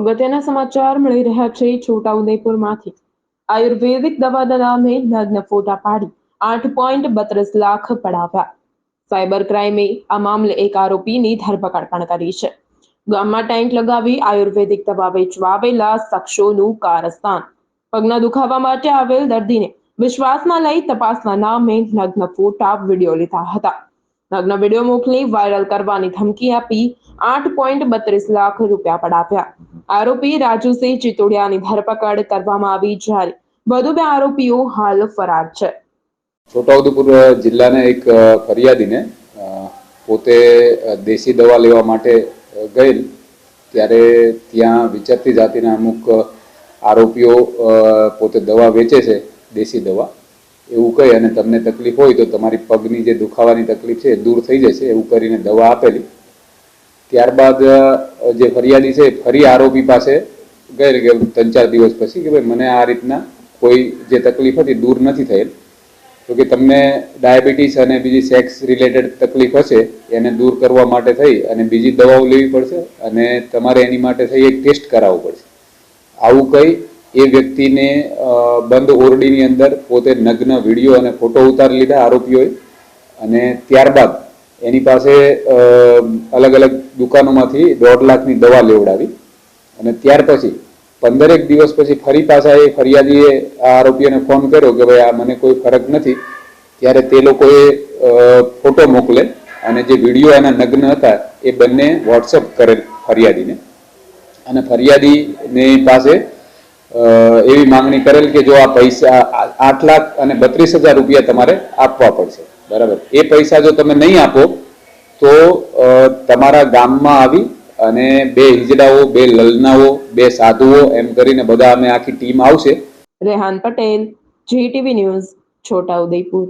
અગત્યના સમાચાર મળી રહ્યા છે છોટાઉદેપુરમાંથી. આયુર્વેદિક દવાના નામે નગ્ન ફોટા પાડી આઠ પોઈન્ટ બત્રીસ લાખ પડાવ્યા. સાયબર ક્રાઇમે આ મામલે એક આરોપીની ધરપકડ પણ કરી છે. ગામમાં ટેન્ટ લગાવી આયુર્વેદિક દવા વેચવા આવેલા શખ્સોનું કારસ્તાન. પગના દુખાવા માટે આવેલ દર્દીને વિશ્વાસમાં લઈ તપાસના નામે નગ્ન ફોટા વીડિયો લીધા હતા. નગ્ન વીડિયો મોકલી વાયરલ કરવાની ધમકી આપી આઠ પોઈન્ટ બત્રીસ લાખ રૂપિયા પડાવ્યા. આરોપી રાજુસિંહ ચિતોડિયાની ધરપકડ કરવામાં આવી જ્યારે વધુ બે આરોપીઓ હાલ ફરાર છે. છોટાઉદેપુર જિલ્લાના એક ફરિયાદીને પોતે દેશી દવા લેવા માટે ગયેલ. ત્યારે ત્યાં વિચરતી જાતિના અમુક આરોપીઓ પોતે દવા વેચે છે, દેશી દવા. એવું કહી અને તમને તકલીફ હોય તો તમારી પગની જે દુખાવાની તકલીફ છે એ દૂર થઈ જશે એવું કરીને દવા આપેલી. ત્યારબાદ જે ફરિયાદી છે ફરી આરોપી પાસે ગઈ કે ત્રણ ચાર દિવસ પછી કે ભાઈ મને આ રીતના કોઈ જે તકલીફ હતી દૂર નથી થયેલ. તો કે તમને ડાયાબિટીસ અને બીજી સેક્સ રિલેટેડ તકલીફ હશે એને દૂર કરવા માટે થઈ અને બીજી દવાઓ લેવી પડશે અને તમારે એની માટે થઈ એક ટેસ્ટ કરાવવો પડશે. આવું કહી એ વ્યક્તિને બંધ ઓરડીની અંદર પોતે નગ્ન વીડિયો અને ફોટો ઉતારી લીધા આરોપીઓએ. અને ત્યારબાદ એની પાસે અલગ અલગ દુકાનોમાંથી દોઢ લાખની દવા લેવડાવી. અને ત્યાર પછી, પંદરેક દિવસ પછી ફરી પાછા એ ફરિયાદીએ આ આરોપીઓને ફોન કર્યો કે ભાઈ, આ મને કોઈ ફરક નથી. ત્યારે તે લોકોએ ફોટો મોકલે અને જે વીડિયો એના નગ્ન હતા એ બંને વોટ્સઅપ કરે ફરિયાદીને. અને ફરિયાદીની પાસે એવી માંગણી કરેલ કે જો આ પૈસા આઠ લાખ અને બત્રીસ હજાર રૂપિયા તમારે આપવા પડશે. બરાબર? એ પૈસા જો તમે નહીં આપો, તો તમારા ગામમાં આવી અને બે હિજડાઓ, બે લલનાઓ, બે સાધુઓ, એમ કરીને બધા અમે આખી ટીમ આવશે. Rehan Patel, GTV news Chhotaudepur